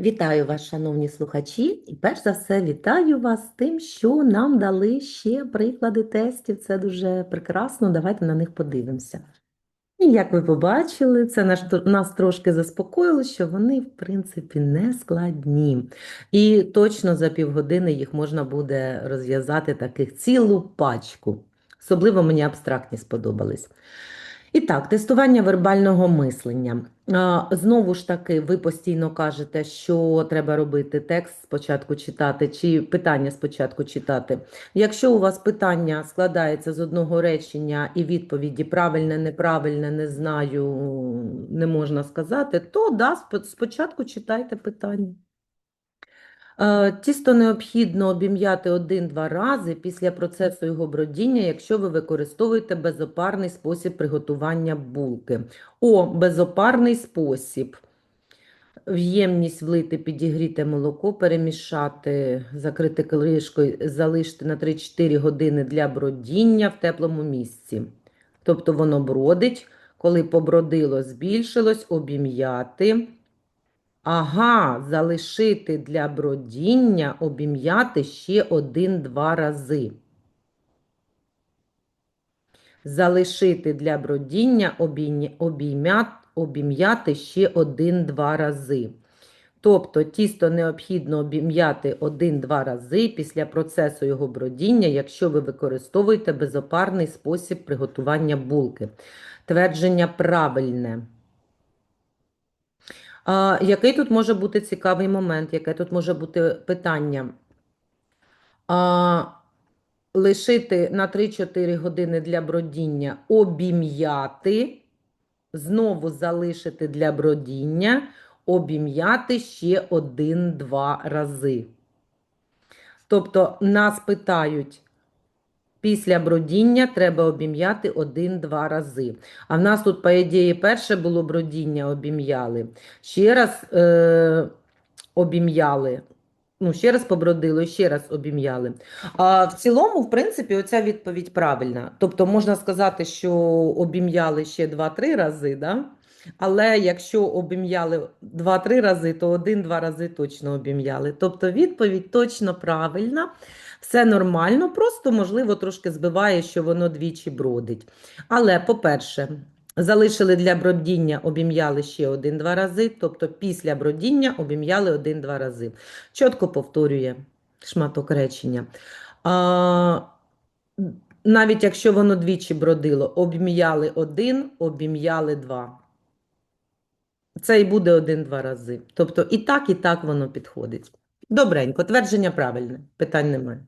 Вітаю вас, шановні слухачі, і перш за все вітаю вас з тим, що нам дали ще приклади тестів. Це дуже прекрасно. Давайте на них подивимося. І як ви побачили, це наш, нас трошки заспокоїло, що вони, в принципі, не складні. І точно за півгодини їх можна буде розв'язати таких цілу пачку. Особливо мені абстрактні сподобались. І так, тестування вербального мислення. Знову ж таки, ви постійно кажете, що треба робити текст спочатку читати, чи питання спочатку читати. Якщо у вас питання складається з одного речення і відповіді правильне, неправильне, не знаю, не можна сказати, то да, спочатку читайте питання. Е, Тісто необхідно обім'яти один-два рази після процесу його бродіння, якщо ви використовуєте безопарний спосіб приготування булки. О, безопарний спосіб. В ємність влити підігріте молоко, перемішати, закрити кришкою, залишити на 3-4 години для бродіння в теплому місці. Тобто воно бродить, коли побродило, збільшилось, обім'яти. Ага, залишити для бродіння, обім'яти ще один-два рази. Залишити для бродіння, обім'яти ще один-два рази. Тобто тісто необхідно обім'яти один-два рази після процесу його бродіння, якщо ви використовуєте безопарний спосіб приготування булки. Твердження правильне. А, який тут може бути цікавий момент, яке тут може бути питання? А, лишити на 3-4 години для бродіння, обім'яти, знову залишити для бродіння, обім'яти ще один-два рази. Тобто нас питають, після бродіння треба обім'яти один-два рази. А в нас тут, по ідеї, перше було бродіння, обім'яли. Ще раз е, обім'яли. Ну, ще раз побродило, і ще раз обім'яли. А в цілому, в принципі, оця відповідь правильна. Тобто можна сказати, що обім'яли ще 2-3 рази, да? але якщо обім'яли 2-3 рази, то один-два рази точно обім'яли. Тобто відповідь точно правильна, все нормально, просто, можливо, трошки збиває, що воно двічі бродить. Але, по-перше, залишили для бродіння, обім'яли ще один-два рази, тобто після бродіння обім'яли один-два рази. Чітко повторює шматок речення. А, навіть якщо воно двічі бродило, обім'яли один, обім'яли два. Це і буде один-два рази. Тобто і так, і так воно підходить. Добренько, твердження правильне, питань немає.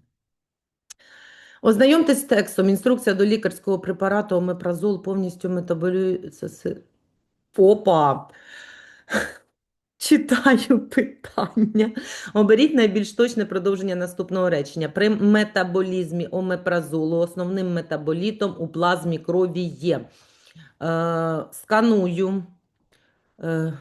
Ознайомтесь з текстом. Інструкція до лікарського препарату омепразол повністю метаболюється. Опа! Читаю питання. Оберіть найбільш точне продовження наступного речення. При метаболізмі омепразолу основним метаболітом у плазмі крові є. Е, сканую. Е,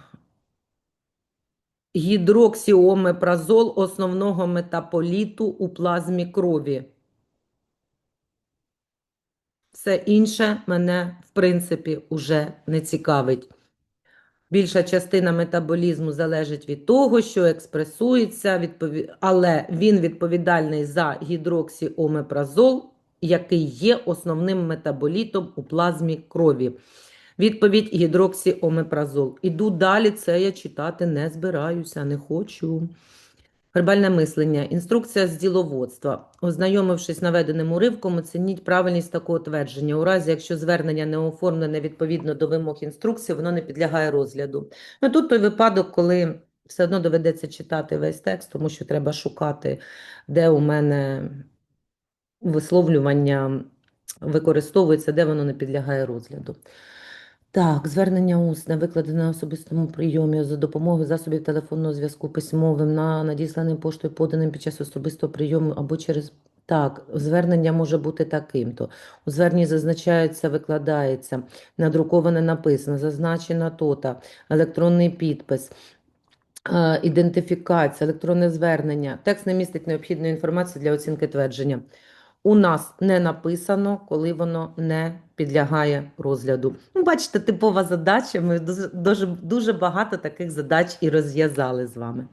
гідроксіомепразол основного метаболіту у плазмі крові. Все інше мене, в принципі, уже не цікавить. Більша частина метаболізму залежить від того, що експресується, відпові... але він відповідальний за гідроксіомепразол, який є основним метаболітом у плазмі крові. Відповідь гідроксіомепразол. Іду далі, це я читати не збираюся, не хочу. Вербальне мислення. Інструкція з діловодства. Ознайомившись наведеним уривком, оцініть правильність такого твердження. У разі, якщо звернення не оформлене відповідно до вимог інструкції, воно не підлягає розгляду. Ну, тут той випадок, коли все одно доведеться читати весь текст, тому що треба шукати, де у мене висловлювання використовується, де воно не підлягає розгляду. Так, звернення усне, викладене на особистому прийомі за допомогою засобів телефонного зв'язку письмовим на надісланим поштою, поданим під час особистого прийому або через. Так, звернення може бути таким-то. У зверненні зазначається, викладається, надруковане написано, зазначена тота, електронний підпис, е, ідентифікація, електронне звернення. Текст не містить необхідної інформації для оцінки твердження. У нас не написано, коли воно не підлягає розгляду. Ну, бачите, типова задача. Ми дуже, дуже, багато таких задач і розв'язали з вами.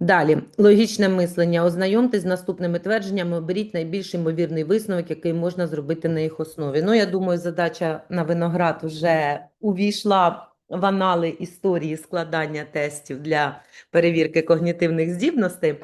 Далі, логічне мислення. Ознайомтесь з наступними твердженнями, оберіть найбільш ймовірний висновок, який можна зробити на їх основі. Ну, я думаю, задача на виноград вже увійшла в анали історії складання тестів для перевірки когнітивних здібностей.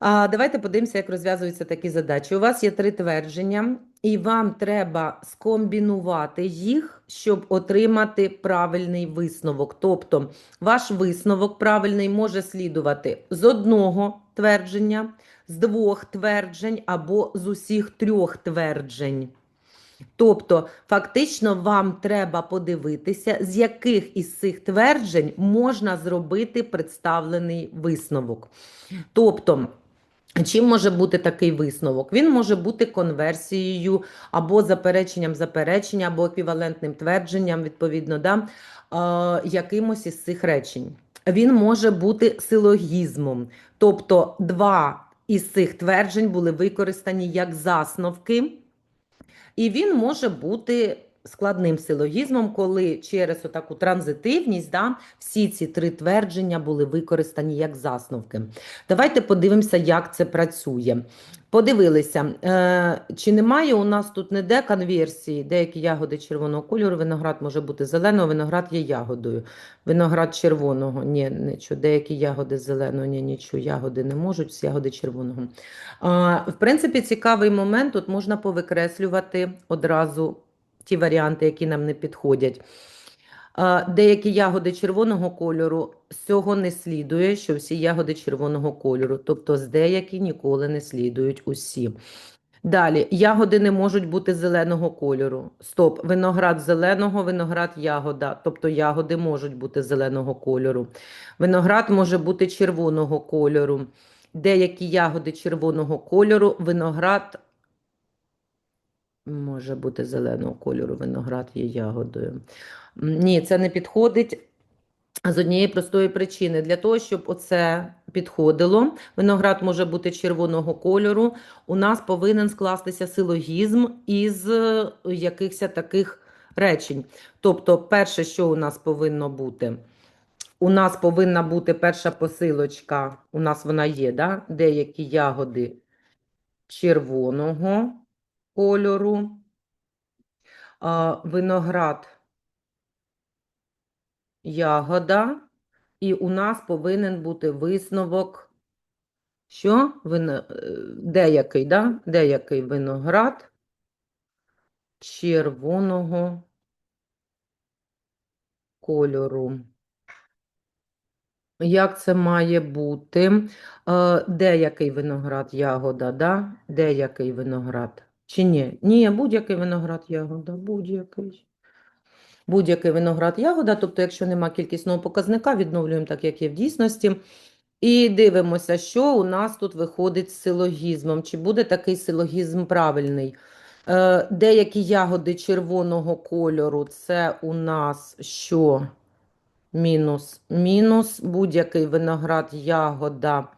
А давайте подивимося, як розв'язуються такі задачі. У вас є три твердження, і вам треба скомбінувати їх, щоб отримати правильний висновок. Тобто, ваш висновок правильний може слідувати з одного твердження, з двох тверджень або з усіх трьох тверджень. Тобто, фактично, вам треба подивитися, з яких із цих тверджень можна зробити представлений висновок. Тобто, Чим може бути такий висновок? Він може бути конверсією або запереченням заперечення, або еквівалентним твердженням, відповідно, да, е, якимось із цих речень. Він може бути силогізмом, тобто два із цих тверджень були використані як засновки, і він може бути складним силогізмом, коли через таку транзитивність да, всі ці три твердження були використані як засновки. Давайте подивимося, як це працює. Подивилися, е, чи немає у нас тут ніде конверсії, деякі ягоди червоного кольору, виноград може бути зеленого, виноград є ягодою. Виноград червоного, ні, нічого, деякі ягоди зеленого, ні, нічого, ягоди не можуть, всі ягоди червоного. Е, в принципі, цікавий момент, тут можна повикреслювати одразу ті варіанти, які нам не підходять. Деякі ягоди червоного кольору з цього не слідує, що всі ягоди червоного кольору, тобто з деякі ніколи не слідують усі. Далі, ягоди не можуть бути зеленого кольору. Стоп, виноград зеленого, виноград ягода, тобто ягоди можуть бути зеленого кольору. Виноград може бути червоного кольору. Деякі ягоди червоного кольору, виноград може бути зеленого кольору, виноград є ягодою. Ні, це не підходить. З однієї простої причини, для того, щоб оце підходило, виноград може бути червоного кольору, у нас повинен скластися силогізм із е, якихось таких речень. Тобто, перше, що у нас повинно бути? У нас повинна бути перша посилочка, у нас вона є, да? деякі ягоди червоного кольору, виноград ягода, і у нас повинен бути висновок, що Вино... е, деякий, да? деякий виноград червоного кольору. Як це має бути? Е, Деякий виноград ягода, да? Деякий виноград. Чи ні? Ні, будь-який виноград ягода, будь-який. Будь-який виноград ягода, тобто, якщо нема кількісного показника, відновлюємо так, як є в дійсності. І дивимося, що у нас тут виходить з силогізмом. Чи буде такий силогізм правильний? Е, Деякі ягоди червоного кольору це у нас що? Мінус, мінус, будь-який виноград, ягода,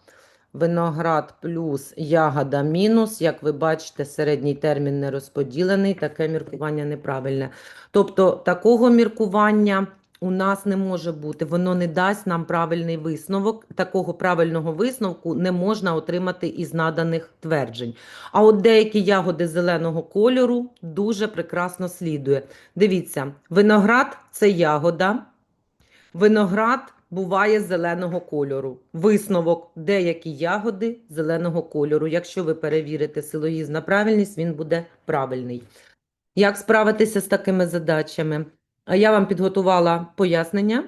виноград плюс ягода мінус. Як ви бачите, середній термін не розподілений, таке міркування неправильне. Тобто такого міркування у нас не може бути, воно не дасть нам правильний висновок. Такого правильного висновку не можна отримати із наданих тверджень. А от деякі ягоди зеленого кольору дуже прекрасно слідує. Дивіться, виноград це ягода. Виноград буває зеленого кольору. Висновок деякі ягоди зеленого кольору. Якщо ви перевірите силогізм на правильність, він буде правильний. Як справитися з такими задачами? Я вам підготувала пояснення.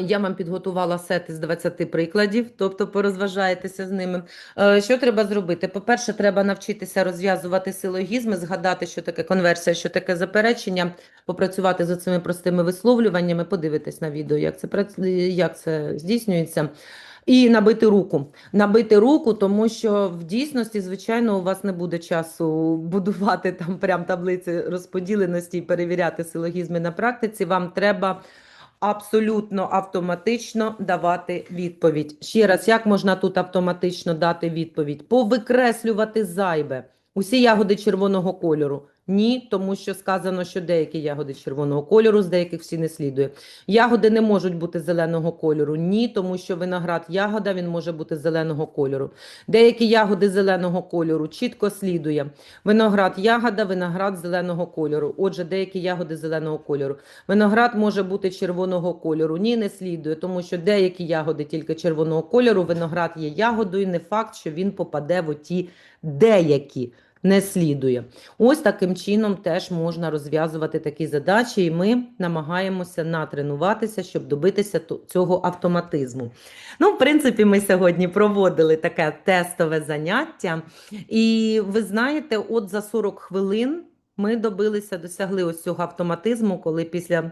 Я вам підготувала сет із 20 прикладів, тобто порозважаєтеся з ними. Е, Що треба зробити? По-перше, треба навчитися розв'язувати силогізми, згадати, що таке конверсія, що таке заперечення, попрацювати з цими простими висловлюваннями, подивитись на відео, як це, як це здійснюється. І набити руку. Набити руку, тому що в дійсності, звичайно, у вас не буде часу будувати там прям таблиці розподіленості і перевіряти силогізми на практиці. Вам треба абсолютно автоматично давати відповідь. Ще раз, як можна тут автоматично дати відповідь? Повикреслювати зайве. Усі ягоди червоного кольору. Ні, тому що сказано, що деякі ягоди червоного кольору, з деяких всі не слідує. Ягоди не можуть бути зеленого кольору. Ні, тому що виноград ягода він може бути зеленого кольору. Деякі ягоди зеленого кольору чітко слідує. Виноград ягода, виноград зеленого кольору. Отже, деякі ягоди зеленого кольору. Виноград може бути червоного кольору. Ні, не слідує, тому що деякі ягоди тільки червоного кольору. Виноград є ягодою. Не факт, що він попаде в оті деякі. Не слідує. Ось таким чином теж можна розв'язувати такі задачі, і ми намагаємося натренуватися, щоб добитися цього автоматизму. Ну, в принципі, ми сьогодні проводили таке тестове заняття, і ви знаєте, от за 40 хвилин ми добилися, досягли ось цього автоматизму, коли після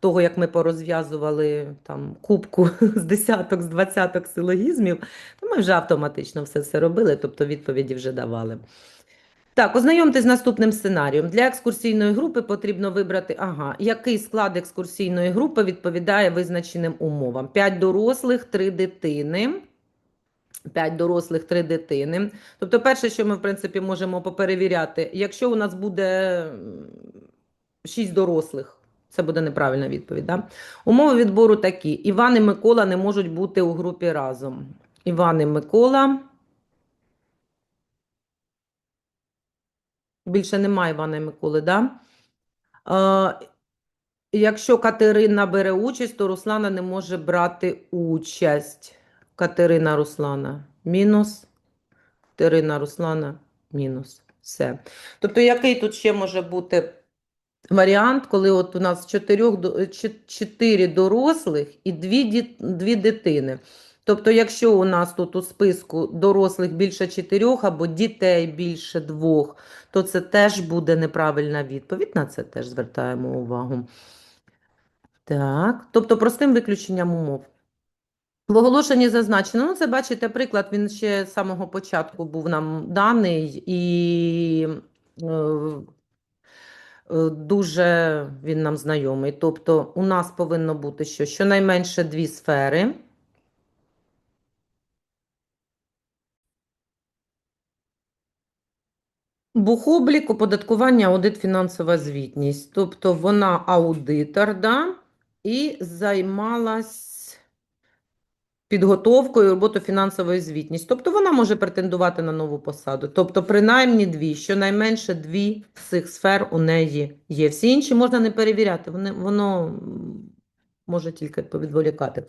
того, як ми порозв'язували там кубку з десяток, з двадцяток силогізмів, то ми вже автоматично все це робили, тобто відповіді вже давали. Так, ознайомтесь з наступним сценарієм. Для екскурсійної групи потрібно вибрати, ага, який склад екскурсійної групи відповідає визначеним умовам. 5 дорослих, 3 дитини. 5 дорослих, 3 дитини. Тобто, перше, що ми, в принципі, можемо поперевіряти, якщо у нас буде 6 дорослих, це буде неправильна відповідь. Да? Умови відбору такі: Іван і Микола не можуть бути у групі разом. Іван і Микола. Більше немає Івана Миколи, да? Е, якщо Катерина бере участь, то Руслана не може брати участь. Катерина Руслана мінус. Катерина Руслана мінус. Все. Тобто, який тут ще може бути варіант, коли от у нас чотирьох, чотири дорослих і дві, дві дитини. Тобто, якщо у нас тут у списку дорослих більше чотирьох або дітей більше двох, то це теж буде неправильна відповідь. На це теж звертаємо увагу. Так, тобто простим виключенням умов. В оголошенні зазначено, ну це бачите, приклад, він ще з самого початку був нам даний, і е, е, дуже він нам знайомий. Тобто у нас повинно бути що щонайменше дві сфери. Бухоблік, оподаткування, аудит, фінансова звітність. Тобто вона аудитор, да? і займалась підготовкою роботи фінансової звітність. Тобто вона може претендувати на нову посаду. Тобто, принаймні дві, щонайменше дві з цих сфер у неї є. Всі інші можна не перевіряти, вони, воно може тільки повідволікати.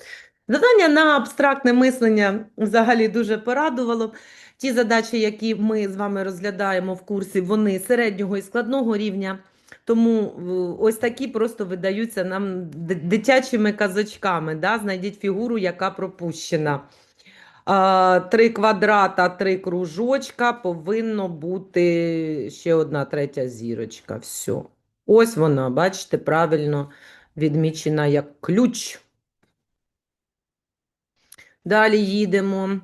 Завдання на абстрактне мислення взагалі дуже порадувало. Ті задачі, які ми з вами розглядаємо в курсі, вони середнього і складного рівня. Тому ось такі просто видаються нам дитячими казочками. Да? Знайдіть фігуру, яка пропущена. Три квадрата, три кружочка, повинно бути ще одна третя зірочка. Все. Ось вона, бачите, правильно відмічена як ключ. Далі їдемо.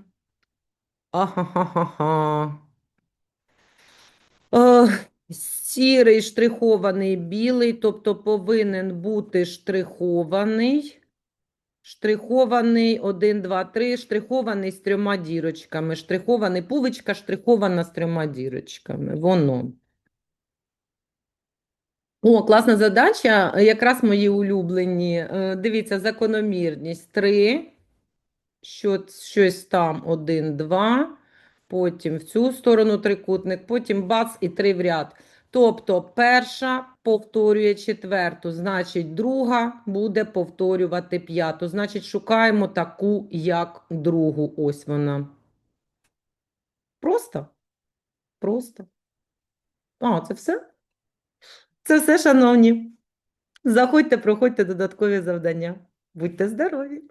Е, Сірий штрихований білий, тобто повинен бути штрихований. Штрихований 1, 2, 3, штрихований з трьома дірочками. Штрихований пувичка, штрихована з трьома дірочками. Воно. О, класна задача. Якраз мої улюблені. Е, Дивіться, закономірність 3. Що, щось там 1, 2. Потім в цю сторону трикутник, потім бац і три в ряд. Тобто перша повторює четверту, значить друга буде повторювати п'яту. Значить, шукаємо таку, як другу. Ось вона. Просто? Просто. А, це все? Це все, шановні. Заходьте, проходьте додаткові завдання. Будьте здорові!